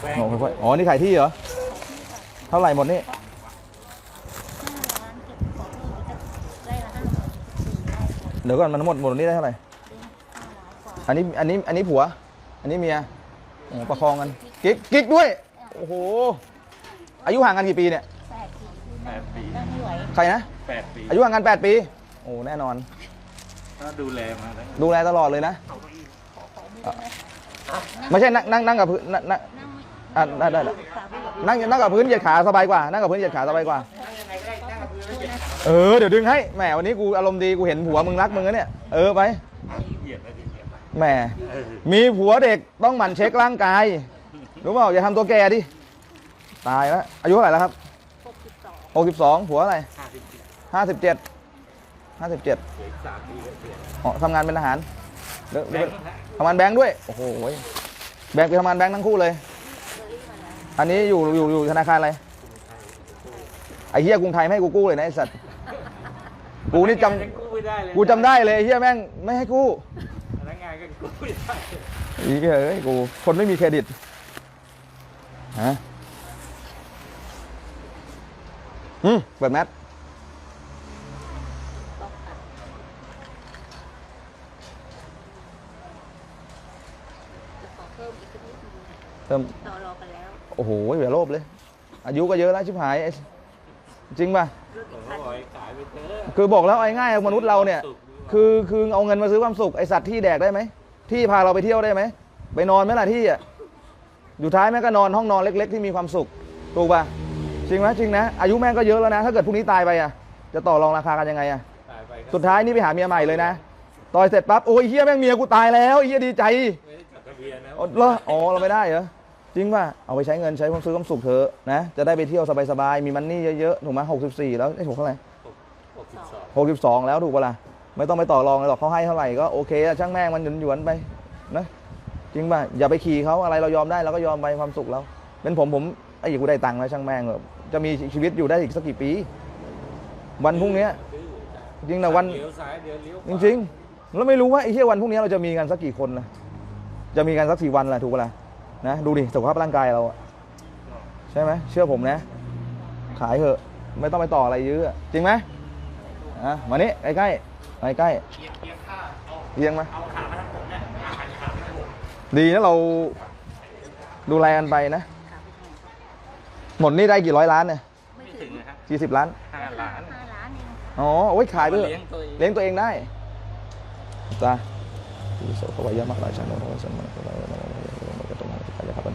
แป้งโอ้ค่อยๆอ๋อ นี่ขายที่เหรอ เท่าไหร่หมดนี่ห้าล้านเก็บของเพิ่มอีกสักไร่ละห้าหมื่นสี่ไร่ค่ะเดี๋ยวก่อนมันหมดหมดนี่ได้เท่าไหร่ห้าล้านกว่าอันนี้อันนี้อันนี้ผัว อันนี้เมียโอ้ประคองกัน กิ๊กกิ๊กด้วย โอ้โห อายุห่างกันกี่ปีเนี่ย แปดปีแปดปี นั่งไม่ไหวใครนะ แปดปีอายุห่างกัน 8 ปี โอ้แน่นอน ก็ดูแลมาแล้วดูแลตลอดเลยนะไม่ใช่นั่งนั่งนั่งกับพื้นนั่งนั่งนั่งไม่ อะได้ได้ได้ฝากไว้กับนั่งนั่งกับพื้นเหยียดขาสบายกว่า นั่งกับพื้นเหยียดขาสบายกว่า เออเดี๋ยวดึงให้แหมวันนี้กูอารมณ์ดีกูเห็นผัวมึงรักมึงเนี่ยเออไปแหมมีผัวเด็กต้องหมั่นเช็คร่างกายรู้เปล่าอย่าทำตัวแก่ดิตายแล้วอายุเท่าไหร่แล้วครับหกสิบสอง62ผัวอะไรห้าสิบเจ็ด57 57เหลืออีกสามปีก็เสียอ๋อทำงานเป็นทหารทำงานแบงค์ด้วยโอ้โหแบงค์ไปทำงานแบงค์ทั้งคู่เลย อันนี้อยู่อยู่อยู่ธนาคารอะไรไอ้เฮียกรุงไทยไม่ให้กูกู้เลยนะไอ้สัตว์กูนี่จยังกู้ไม่ได้เลยำกูจำได้เลยไอ้เฮียแม่งไม่ให้กู้พนักงานก็กู้ไม่ได้อีกเอ้ยกูคนไม่มีเครดิตฮะอืมเปิดแมสต้องตัดจะขอเพิ่มอีกสักนิดนึงเติมต่อร อกันแล้วโอ้โหอย่าโลภเลย อายุก็เยอะแล้วชิบหายไอ้จริงป่ะผมก็บอกให้ขายไปเถอะคือบอกแล้วเอาง่ายๆมนุษย์เราเนี่ย คือคือเอาเงินมาซื้อความสุขไอสัตว์ที่แดกได้ไหมที่พาเราไปเที่ยวได้ไหมไปนอนไหมล่ะที่อะอยู่ท้ายแม่งก็นอนห้องนอนเล็ก ๆ ที่มีความสุขถูกป่ะจริงไหมจริงนะอายุแม่งก็เยอะแล้วนะ ถ้าเกิดพรุ่งนี้ตายไปอะจะต่อรองราคากันยังไงอะขายไปก็สุดท้ายนี่ไปหาเมียใหม่เลยนะต่อยเสร็จปั๊บโอ้ยเฮียแม่งเมียกูตายแล้วไอ้เฮียดีใจไม่ได้จดทะเบียนนะอ๋อเหรออ๋อเราไม่ได้เหรอ จริงป่ะ เอาไปใช้เงินใช้ความซื้อความสุขเถอะนะ จะได้ไปเที่ยวสบายๆ มีมันนี่เยอะๆ ถูกไหมหกสิบสี่แล้วไอ้ถูกเท่าไหร่หกสิบสองหกสิบสองแล้วถูกปะล่ะ ไม่ต้องไปต่อรองเลยหรอกเขาให้เท่าไหร่ก็โอเคอะช่างแม่งมันหยวนๆไปนะจริงป่ะ อย่าไปขี่เขาอะไรเรายอมได้เราก็ยอมไปความสุขเราเป็นผมผมไอ้กูได้ตังค์แล้วช่างแม่งเถอะจะมีชีวิตอยู่ได้อีกสักกี่ปี วันพรุ่งเนี้ยจริงนะวันเลี้ยวซ้ายเดี๋ยวเลี้ยวขจวาริงๆแล้วไม่รู้ว่าไอ้เที่ยวันพรุ่งนี้เราจะมีกันสักกี่คนนะจะมีกันสักกี่วันล่ะถูกปะล่ะ นะดูดิสุขภาพร่างกายเราอะใช่ไหมเชื่อผมนะ ขายเถอะ ไม่ต้องไปต่ออะไรเยอะ จริงไหมอะมานี่ใกล้ใกล้ใกล้ใกล้เอียงมาดีนะเราดูแลกันไปนะ หมดนี่ได้กี่ร้อยล้านเนี่ยไม่ไม่ถึถึงงนะครับกี่สิบล้านห้าล้านห้าล้านเองอ๋อโอ้ยขายไปเถอะเลี้ยงตัวเองเลี้ยงตัวเองได้จ้าที่โสภวยามะราชันโนสัมมาสัมมาสัมมาสัม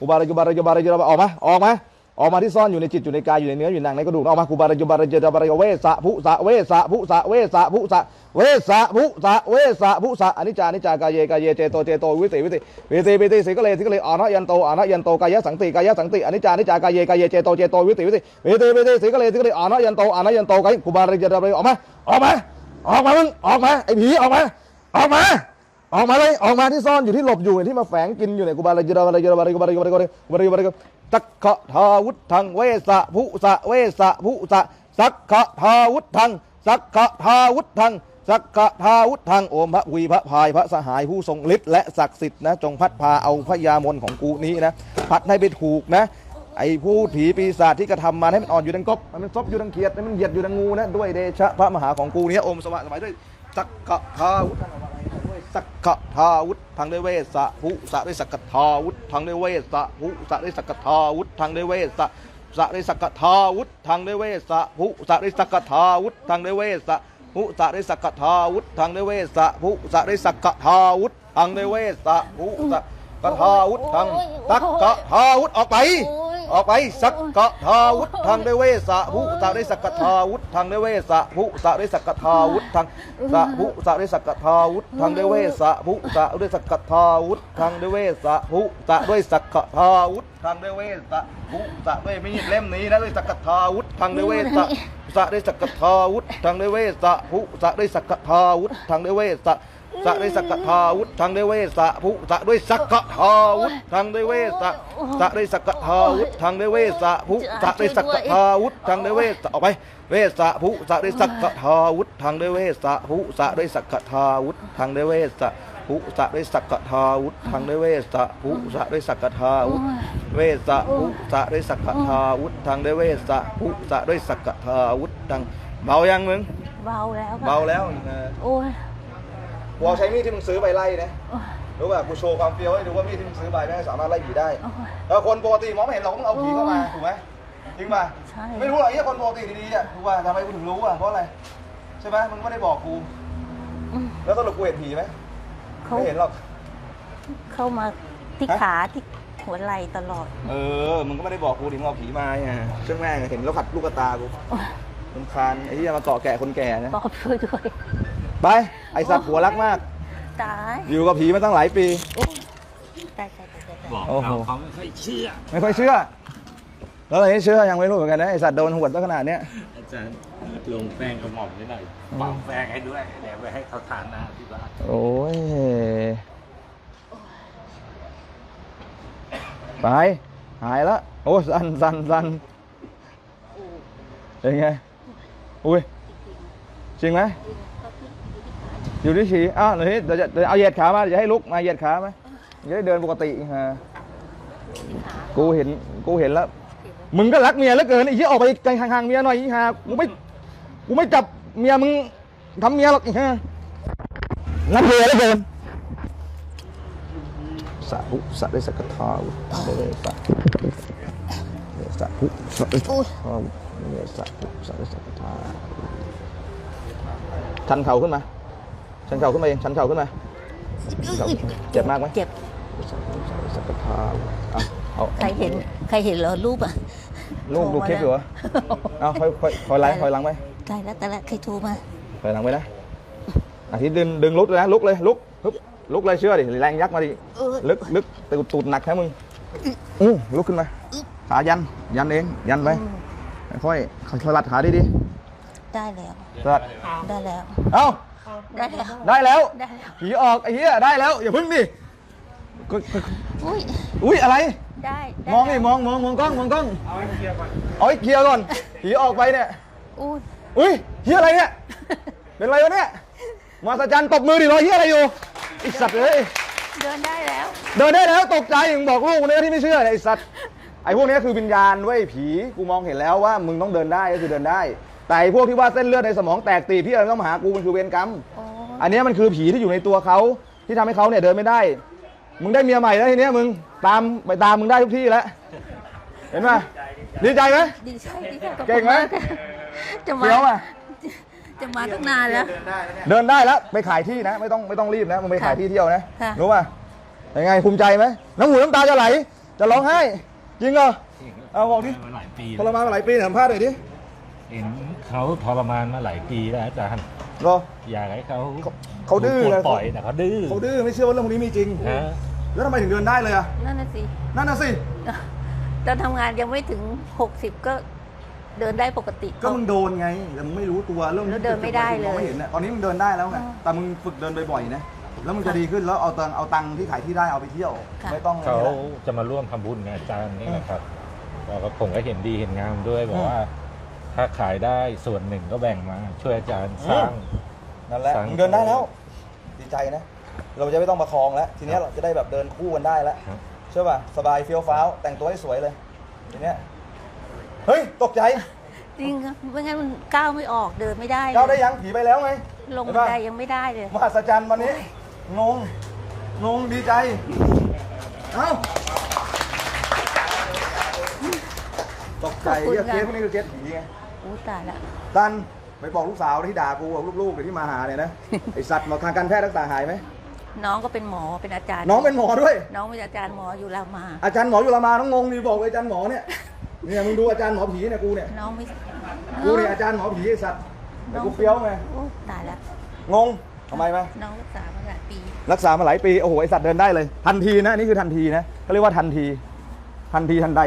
Kubaraya baraya baraya ออกมาออกมาออกมาที่ซ่อนอยู่ในจิตอยู่ในกายอยู่ในเนื้ออยู่ในหนังในกระดูกออกมา Kubaraya baraya baraya เวสะพุสะเวสะพุสะเวสะพุสะเวสะพุสะเวสะพุสะอนิจจานิจจากายเยกายเยเจโตเจโตวิติวิติวิติวิติสิกเลสิกเลอานะยันโตอานะยันโตกายสังติกายสังติอนิจจานิจจากายเยกายเยเจโตเจโตวิติวิติวิติวิติสิกเลสิกเลอานะยันโตอานะยันโตกาย Kubaraya baraya ออกมาออกมาออกมามึงออกมาไอ้ผีออกมาออกมา ออกมาเลยออกมาที่ซ่อนอยู่ที่หลบอยู่ที่มาแฝงกินอยู่เนี่ยกูบาลายรบาลายรบาลายรบาลายรบาลายรบาลายรบาลายสักขะทาวุธังเวสะภุสะเวสะภุสะสักขะทาวุธังสักขะทาวุธังสักขะทาวุธังโอมพระวีพระพายพระสหายผู้ทรงฤทธิ์และศักดิ์สิทธิ์นะจงพัดพาเอาพระยามนของกูนี้นะพัดให้ไปถูกนะไอ้ผู้ผีปีศาจที่กระทำมาให้มันอ่อนอยู่ดังกบให้มันซบอยู่ดังเขียดให้มันเหยียดอยู่ดังงูนะด้วยเดชะพระมหาของกูเนี้ยอมสวะสมัยด้วยสักกะทาวุธด้วย สักกะทาวุธทางด้วยเวสะภุสะด้วยสักกะทาวุธทางด้วยเวสะภุสะด้วยสักกะทาวุธทางด้วยเวสะสะด้วยสักกะทาวุธทางด้วยเวสะภุสะด้วยสักกะทาวุธทางด้วยเวสะภุสะด้วยสักกะทาวุธทางด้วยเวสะภุสะด้วยสักกะทาวุธทางด้วยเวสะภุสะกทาวุธทางสักกะทาวุธออกไปโออกไปสักกะทาวุธทางด้วยเวสะผู้สะด้วยสักกะทาวุธทางด้วยเวสะผู้สะด้วยสักกะทาวุธทางสะผู้สะด้วยสักกะทาวุธทางด้วยเวสะผู้สะด้วยสักกะทาวุธทางด้วยเวสะผู้สะด้วยสักกะทาวุธทางด้วยเวสะผู้สะด้วยมีดเล่มนี้นะด้วยสักกะทาวุธทางด้วยเวสะสะด้วยสักกะทาวุธทางด้วยเวสะผู้สะด้วยสักกะทาวุธทางด้วยเวสะ สะด้วยสักทาวุธทางด้วยเวสะผู้สะด้วยสักทาวุธทางด้วยเวสะสะด้วยสักทาวุธทางด้วยเวสะผู้สะด้วยสักทาวุธทางด้วยเวสะออกไปเวสะผู้สะด้วยสักทาวุธทางด้วยเวสะผู้สะด้วยสักทาวุธทางด้วยเวสะผู้สะด้วยสักทาวุธทางด้วยเวสะผู้สะด้วยสักทาวุธเวสะผู้สะด้วยสักทาวุธทางด้วยเวสะผู้สะด้วยสักทาวุธทางเบายังมึงเบาแล้วเบาแล้วโอ้ย กูเอาใช้มีดที่มึงซื้อไปไล่นะโอ้ยรู้ป่ะกูโชว์ความเฟี้ยวให้ดูว่ามีดที่มึงซื้อไปแม่งสามารถไล่ผีได้โอ้ยแล้วคนปกติมองไม่เห็นหรอกมึงเอาผีเข้ามาถูกไหมจริงป่ะใช่ไม่รู้หรอกไอ้เหี้ยคนปกติดีๆอะถูกป่ะทำไมกูถึงรู้อะเพราะอะไรใช่ไหมมึงไม่ได้บอกกูอืมแล้วสรุปกูเห็นผีไหมเขาไม่เห็นหรอกเข้ามาที่ฮะขาที่หัวไหล่ตลอด เออ มึงก็ไม่ได้บอกกูดิมึงเอาผีมาไงซึ่งแม่งเห็นแล้วขัดลูกตากูโอ้ยรำคาญไอ้ที่จะมาเกาะแก่คนแก่นะปอบช่วยด้วย ไป ไอ้สัตว์หัวรักมาก ตายอยู่กับผีมาตั้งหลายปีโอ้ยตายตายตายตายตายบอกโอ้โห เขาเขาไม่ค่อยเชื่อ ไม่ค่อยเชื่อ แล้วตอนนี้เชื่อยังไม่รู้เหมือนกันนะไอ้สัตว์โดนหวดตั้งขนาดเนี้ยอาจารย์ลงแป้งกระหม่อมนิดหน่อยเป่าแป้งให้ด้วยเดี๋ยวไปให้เขาทานนะที่บ้านโอ้ยไปหายแล้วโอ้สันสันสันเป็นไงอุ้ยจริงไหม อยู่ที่ฉี่อ้าวเดี๋ยวนี้เดี๋ยวจะเดี๋ยวเอาเหยียดขามาเดี๋ยวจะให้ลุกมาเหยียดขาไหมจะได้เดินปกติฮะกูเห็นกูเห็นแล้ว มึงก็รักเมียเหลือเกินไอ้เหี้ยออกไปไกลห่างๆเมียหน่อยอีห่ากูไม่กูไม่จับเมียมึงทำเมียหรอกอีห่ารักเมียเหลือเกินสาธุสะได้สักกะทาวุฒได้เลยสะสาธุสะได้สักกะทาวุฒได้เลยสาธุสะได้สักกะทาชันเข่าขึ้นมา ชันเข่าขึ้นมาเองชันเข่าขึ้นมาชันเข่าขึ้นมาเจ็บมากไหมเจ็บสาธุสะได้สักกะทาเอาเอาใครเห็นใครเห็นเหรอรูปอะลูกดูคลิปอยู่เหรอเอาค่อยค่อยค่อยไล่ค่อยหลังไปตายแล้วตายแล้วใครโทรมาถอยหลังไปนะอาทิตย์ดึงดึงลุกเลยนะลุกเลยลุกฮึบลุกเลยเชื่อดิแรงยักษ์มาดิเออลึกลึกตูดตูดหนักแค่มึงอู้ลุกขึ้นมาขายันยันเองยันไปค่อยค่อยค่อยรัดขาดีดิได้แล้วรัดได้แล้วเอ้า ได้แล้ว ได้แล้ว ได้แล้ว ผีออกไอ้เหี้ยได้แล้วอย่าพึ่งดิก็ก็อุ้ย อุ้ยอะไร ได้ได้มองดิแล้วมองมองมองกล้องมองกล้องเอาให้เคลียร์ก่อนเอาให้เคลียร์ก่อนผีออกไปเนี่ยอุ้ยอุ้ยเฮียอะไรเนี่ย เป็นไรวะเนี่ยมาสจันตบมือดิรอยเฮียอะไรอยู่ไอสัตว์เอ้ยเดินได้แล้ว เดินได้แล้วตกใจถึงบอกลูกคนนี้ที่ไม่เชื่อเนี่ยไอสัตว์ไอพวกนี้คือวิญญาณเว้ยผีกูมองเห็นแล้วว่ามึงต้องเดินได้ก็คือเดินได้ แต่ไอพวกที่ว่าเส้นเลือดในสมองแตกตีบที่เราต้องมาหากูมันคือเวรกรรมโอ้อันเนี้ยมันคือผีที่อยู่ในตัวเขาที่ทำให้เขาเนี่ยเดินไม่ได้ มึงได้เมียใหม่แล้วทีเนี้ยมึงตามไปตามมึงได้ทุกที่แล้ว เห็นไหมดีใจไหม ดีใจดีใจขอบคุณเก่งไหมากค่ะจะมาเดี๋ยวอะจะมาตั้งนานแล้ว เดินได้แล้วไปขายที่นะ ไม่ต้องไม่ต้องรีบนะมึงไปขายที่เที่ยวนะค่ะ รู้ป่ะยังไงภูมิใจไหมน้ำหูน้ำตาจะไหล จะร้องไห้จริงเหรอเอาบอกดิมาหลายปีทรมานมาหลายปีสัมภาษณ์หน่อยดิเห็น เขาทรมานมาหลายปีแล้วอาจารย์รออยากให้เขาเขาเขาดื้อถูกปลเลดยปล่อยแต่เขาดื้อ เขาดื้อไม่เชื่อว่าเรื่องพวกนี้มีจริง ฮะ แล้วทำไมถึงเดินได้เลยอะนั่นน่ะสิ นั่นน่ะสิ ตอนทำงานยังไม่ถึง 60 ก็เดินได้ปกติ ก็มึงโดนไง แต่มึงไม่รู้ตัวเรื่องแล้วเดินไม่ได้เลยมองไม่เห็นนะตอนนี้มึงเดินได้แล้วไงอ๋อแต่มึงฝึกเดินบ่อยๆนะ แล้วมึงจะดีขึ้นแล้วเอาตังค์เอาตังค์ที่ขายที่ได้เอาไปเที่ยว ค่ะ ไม่ต้องเขาอะไรละจะมาร่วมทำบุญกับอาจารย์นี่นะครับแล้วก็ผมก็เห็นดีเห็นงามด้วยบอกว่า ถ้าขายได้ส่วนหนึ่งก็แบ่งมา ช่วยอาจารย์สร้าง นั่นแหละสั่ง มึงเดินได้แล้วดีใจนะ เราจะไม่ต้องประคองแล้ว ทีเนี้ยครับเราจะได้แบบเดินคู่กันได้แล้วครับใช่ป่ะสบายเฟี้ยวฟ้าวแต่งตัวให้สวยเลย ทีเนี้ยเฮ้ย ตกใจจริงครับไม่งั้นมันก้าวไม่ออกเดินไม่ได้ลยก้าวได้ยังผีไปแล้วไงลงเห็นบันป่ะไดยังไม่ได้เลย มหัศจรรย์วันนี้ งง งงดีใจ เอ้า ตกใจขอบคุณเรียกค่ะเคสพวกนี้คือเคสผีไง อู้ตายละตันไปบอกลูกสาวที่ด่ากูกับลูกๆหรือที่มาหาเนี่ยนะ ไอสัตว์หมอทางการแพทย์รักษาหายไหมน้องก็เป็นหมอเป็นอาจารย์น้องเป็นหมอด้วย น้องเป็นอาจารย์หมออยู่รามา อาจารย์หมออยู่รามาต้องงงดิบอกเลยอาจารย์หมอเนี่ยเนี่ยมึงดูอาจารย์หมอผีเนี่ยกูเนี่ยน้องไม่กูเนี่ยอาจารย์หมอผีไอ้สัตว์แต่กูเฟี้ยวไงโอ้ตายแล้วงงทำไมไหมน้องรักษามาหลายปี รักษามาหลายปีโอ้โหไอสัตว์เดินได้เลย ทันทีนะนี่คือทันทีนะเขาเรียกว่าทันที ทันทีทันใด